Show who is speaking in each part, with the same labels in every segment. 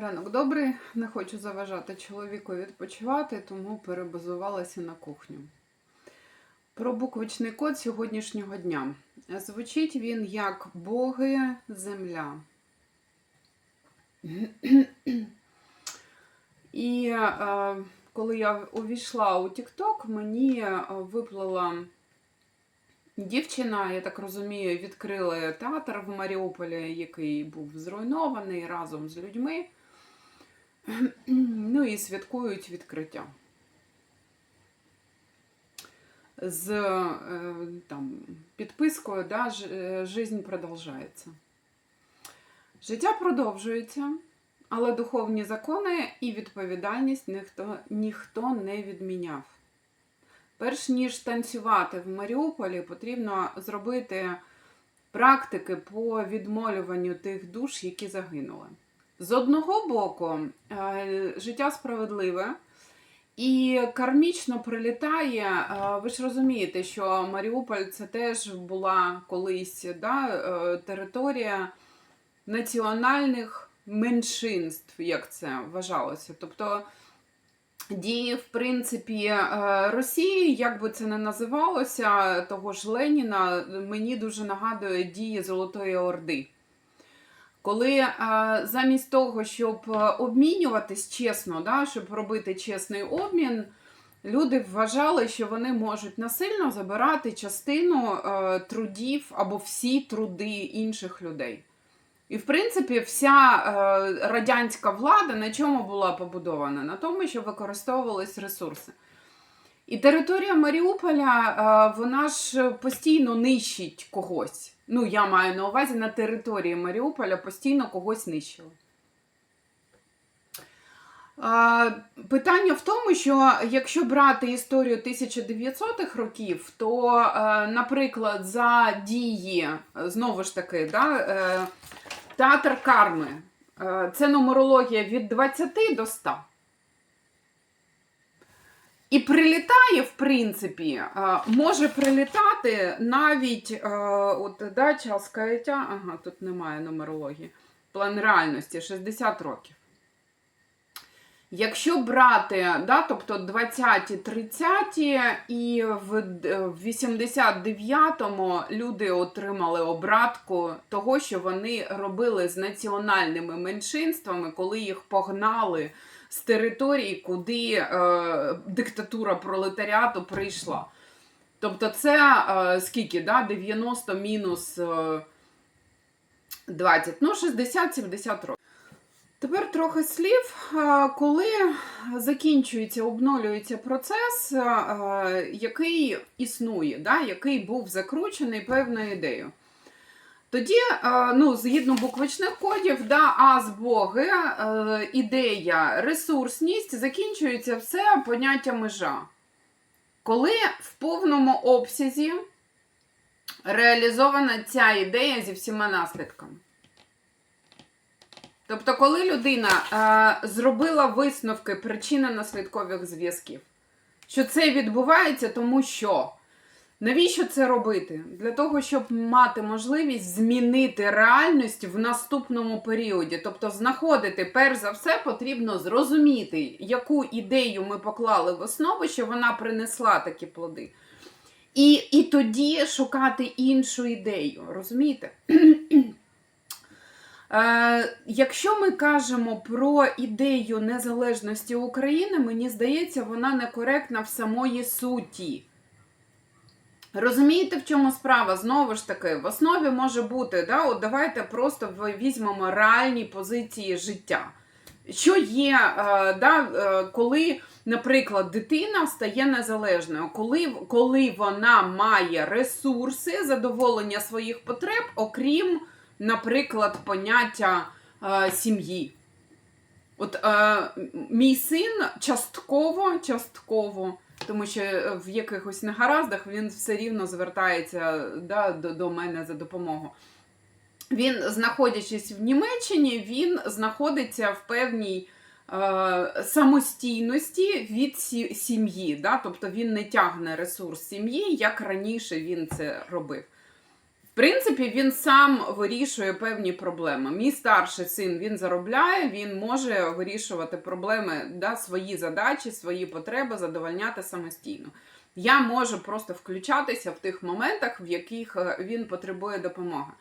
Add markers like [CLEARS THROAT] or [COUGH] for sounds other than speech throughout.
Speaker 1: Ранок добрий, не хочу заважати чоловіку відпочивати, тому перебазувалася на кухню. Про буквочний код сьогоднішнього дня. Звучить він як Боги земля. І е, коли я увійшла у TikTok, мені е, виплила дівчина, я так розумію, відкрили театр в Маріуполі, який був зруйнований разом з людьми. [CLEARS THROAT] Ну і святкують відкриття. З е, там, підпискою да, е, «Жизнь продовжується. Життя продовжується, але духовні закони і відповідальність ніхто, ніхто не відміняв. Перш ніж танцювати в Маріуполі, потрібно зробити практики по відмолюванню тих душ, які загинули. З одного боку, е, життя справедливе і кармічно прилітає. е, Ви ж розумієте, що Маріуполь це теж була колись да, е, територія національних меншинств, як це вважалося. Тобто дії, в принципі, Росії, як би це не називалося, того ж Леніна, мені дуже нагадує дії Золотої Орди. Коли е, замість того, щоб е, обмінюватись чесно, да, щоб робити чесний обмін, люди вважали, що вони можуть насильно забирати частину е, трудів або всі труди інших людей. І, в принципі, вся радянська влада на чому була побудована? На тому, що використовувались ресурси. І територія Маріуполя, е, вона ж постійно нищить когось. Ну, я маю на увазі на території Маріуполя постійно когось нищили. Е, Питання в тому, що якщо брати історію 1900-х років, то, е, наприклад, за дії, знову ж таки, да, театр карми, це нумерологія від 20 до 100. І прилітає, в принципі, може прилітати навіть от, да, час каяття, ага, тут немає нумерології, план реальності 60 років. Якщо брати, да, тобто 20-ті, 30-ті, і в 89-му люди отримали обратку того, що вони робили з національними меншинствами, коли їх погнали з території, куди е, диктатура пролетаріату прийшла. Тобто, це е, скільки? Да? 90 мінус е, 20, ну 60-70 років. Тепер трохи слів. Е, Коли закінчується, обновлюється процес, е, який існує, да, який був закручений певною ідеєю. Тоді, е, ну, згідно буквочних кодів, да, аз Боги, е, ідея, ресурсність, закінчується все поняття межа. Коли в повному обсязі реалізована ця ідея зі всіма наслідками. Тобто, коли людина е, зробила висновки причинно-наслідкових зв'язків, що це відбувається, тому що навіщо це робити? Для того, щоб мати можливість змінити реальність в наступному періоді. Тобто, знаходити, перш за все, потрібно зрозуміти, яку ідею ми поклали в основу, що вона принесла такі плоди. І, і тоді шукати іншу ідею. Розумієте? [CLEARS THROAT] Е, якщо ми кажемо про ідею незалежності України, мені здається, вона некоректна в самої суті. Розумієте, в чому справа? Знову ж таки, в основі може бути, да, от давайте просто візьмемо реальні позиції життя. Що є, е, да, е, коли, наприклад, дитина стає незалежною, коли, коли вона має ресурси задоволення своїх потреб, окрім, наприклад, поняття е, сім'ї. От мій син частково, частково, тому що е, в якихось негараздах він все рівно звертається да, до, до мене за допомогою. Він, знаходячись в Німеччині, він знаходиться в певній е, самостійності від сі- сім'ї. Да? Тобто він не тягне ресурс сім'ї, як раніше він це робив. Принципі, він сам вирішує певні проблеми. Мій старший син він заробляє, він може вирішувати проблеми, да, свої задачі, свої потреби задовольняти самостійно. Я можу просто включатися в тих моментах, в яких е, він потребує допомоги.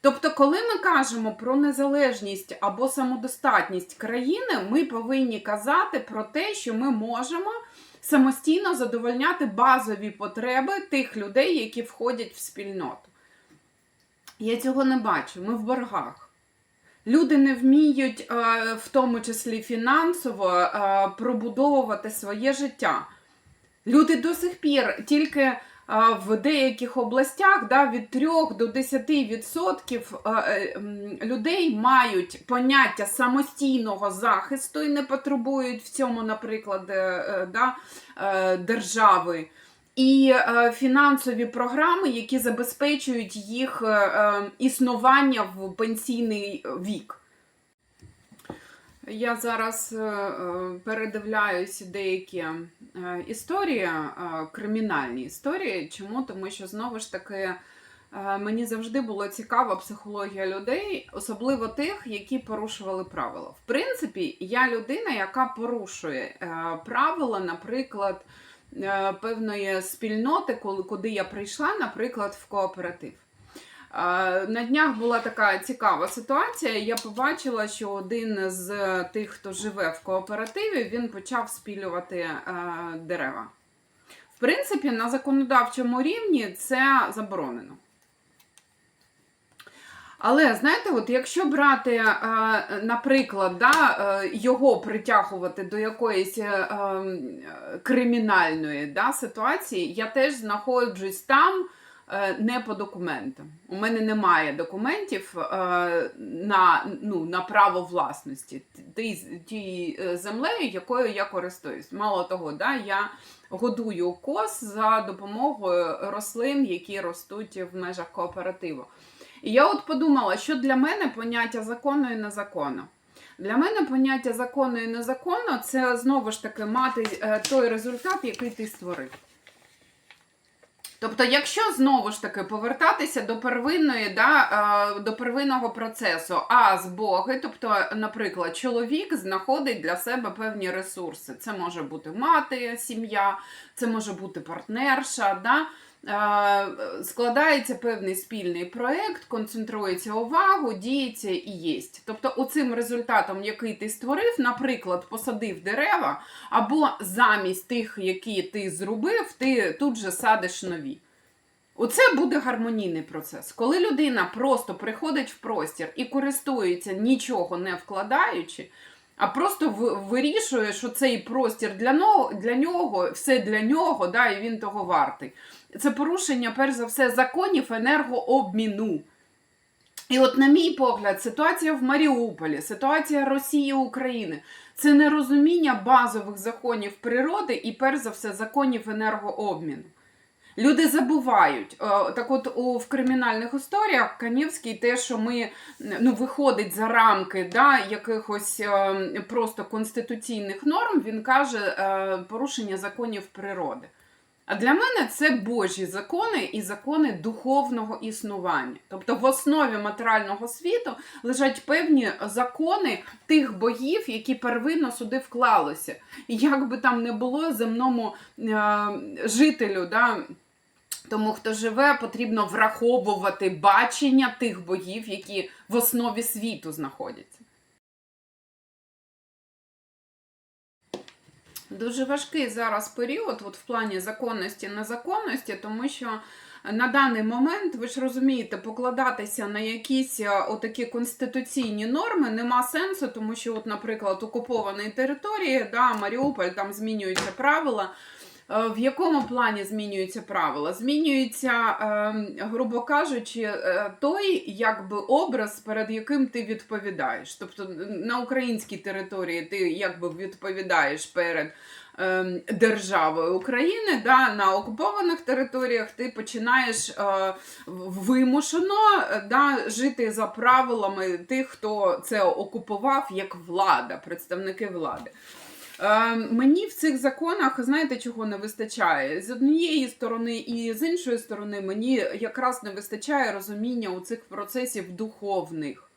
Speaker 1: Тобто, коли ми кажемо про незалежність або самодостатність країни, ми повинні казати про те, що ми можемо самостійно задовольняти базові потреби тих людей, які входять в спільноту. Я цього не бачу. Ми в боргах. Люди не вміють, е, в тому числі фінансово, е, пробудовувати своє життя. Люди до сих пір тільки е, в деяких областях да, від 3 до 10% е, е, м, людей мають поняття самостійного захисту і не потребують в цьому, наприклад, да, держави. І е, фінансові програми, які забезпечують їх е, е, існування в пенсійний вік. Я зараз передивляюсь деякі історії, кримінальні історії. Чому? Тому що знову ж таки мені завжди було цікава психологія людей, особливо тих, які порушували правила. В принципі, я людина, яка порушує правила, наприклад, певної спільноти, куди я прийшла, наприклад, в кооператив. Е, На днях була така цікава ситуація. Я побачила, що один з тих, хто живе в кооперативі, він почав спілювати е, дерева. В принципі, на законодавчому рівні це заборонено. Але знаєте, от якщо брати, е, наприклад, да, е, його притягувати до якоїсь е, е, кримінальної да, ситуації, я теж знаходжусь там не по документам. У мене немає документів на, ну, на право власності ті- тією землею, якою я користуюсь. Мало того, да, я годую коз за допомогою рослин, які ростуть в межах кооперативу. І я от подумала, що для мене поняття закону і незаконно. Для мене поняття закону і незаконно це знову ж таки мати е, той результат, який ти створив. Тобто, якщо знову ж таки повертатися до первинної, да, е, до первинного процесу, а з Боги, тобто, наприклад, чоловік знаходить для себе певні ресурси. Це може бути мати, сім'я, це може бути партнерша. Да? Складається певний спільний проєкт, концентрується увагу, діється і єсть. Тобто, оцим результатом, який ти створив, наприклад, посадив дерева, або замість тих, які ти зробив, ти тут же садиш нові. Оце буде гармонійний процес. Коли людина просто приходить в простір і користується нічого не вкладаючи, а просто вирішує, що цей простір для нього, для нього все для нього, да, і він того вартий. Це порушення, перш за все, законів енергообміну. І от, на мій погляд, ситуація в Маріуполі, ситуація Росії України це нерозуміння базових законів природи і, перш за все, законів енергообміну. Люди забувають. Е, Так от у, в кримінальних історіях Канівський те, що ми ну, виходить за рамки да, якихось е, просто конституційних норм, він каже е, порушення законів природи. А для мене це Божі закони і закони духовного існування. Тобто в основі матеріального світу лежать певні закони тих богів, які первинно сюди вклалися. І як би там не було земному е, жителю, да, тому хто живе, потрібно враховувати бачення тих богів, які в основі світу знаходяться. Дуже важкий зараз період, от в плані законності незаконності, тому що на даний момент, ви ж розумієте, покладатися на якісь е, отакі конституційні норми нема сенсу, тому що, от, наприклад, окуповані території, да, Маріуполь, там змінюються правила. Е, В якому плані змінюються правила? Змінюється, е, грубо кажучи, е, той якби образ, перед яким ти відповідаєш. Тобто на українській території ти якби відповідаєш перед е, державою України, да, на окупованих територіях ти починаєш е, вимушено да, жити за правилами тих, хто це окупував як влада, представники влади. Е, мені в цих законах, знаєте, чого не вистачає? З однієї сторони і з іншої сторони, мені якраз не вистачає розуміння у цих процесів духовних.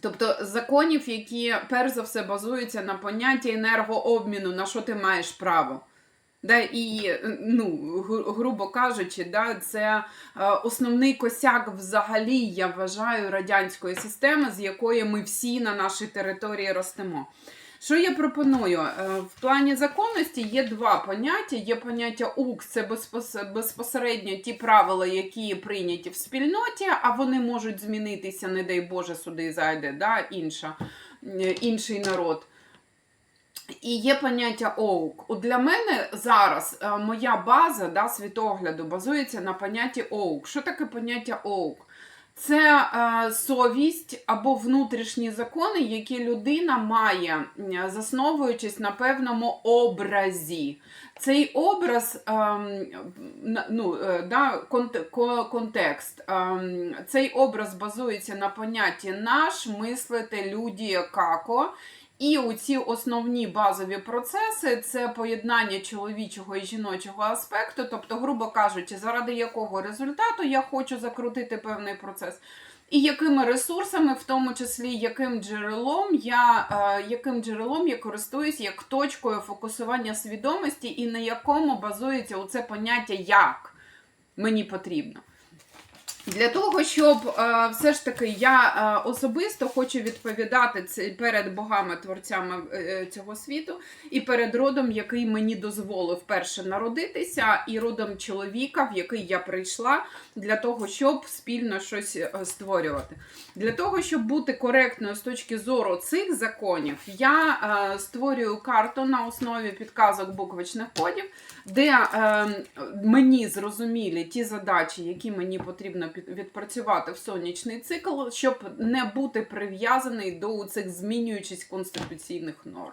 Speaker 1: Тобто законів, які перш за все базуються на понятті енергообміну, на що ти маєш право. Да, і, ну, гру- грубо кажучи, да, це е, основний косяк взагалі, я вважаю, радянської системи, з якої ми всі на нашій території ростемо. Що я пропоную? Е, В плані законності є два поняття. Є поняття УК, це безпосередньо ті правила, які прийняті в спільноті, а вони можуть змінитися, не дай Боже, сюди зайде да, інша, е, інший народ. І є поняття оук. Для мене зараз е, моя база да, світогляду базується на понятті оук. Що таке поняття оук? Це е, совість або внутрішні закони, які людина має, засновуючись на певному образі. Цей образ, е, ну, е, да, конт- контекст, е, цей образ базується на понятті наш, мислити, люді, како. І у ці основні базові процеси це поєднання чоловічого і жіночого аспекту, тобто, грубо кажучи, заради якого результату я хочу закрутити певний процес. І якими ресурсами, в тому числі яким джерелом я, е, яким джерелом я користуюсь як точкою фокусування свідомості, і на якому базується оце поняття як мені потрібно. Для того, щоб е, все ж таки я е, особисто хочу відповідати перед богами творцями е, цього світу і перед родом, який мені дозволив перше народитися, і родом чоловіка, в який я прийшла, для того, щоб спільно щось створювати. Для того, щоб бути коректною з точки зору цих законів, я створюю карту на основі підказок буквочних кодів, де мені зрозумілі ті задачі, які мені потрібно відпрацювати в сонячний цикл, щоб не бути прив'язаний до цих змінюючих конституційних норм.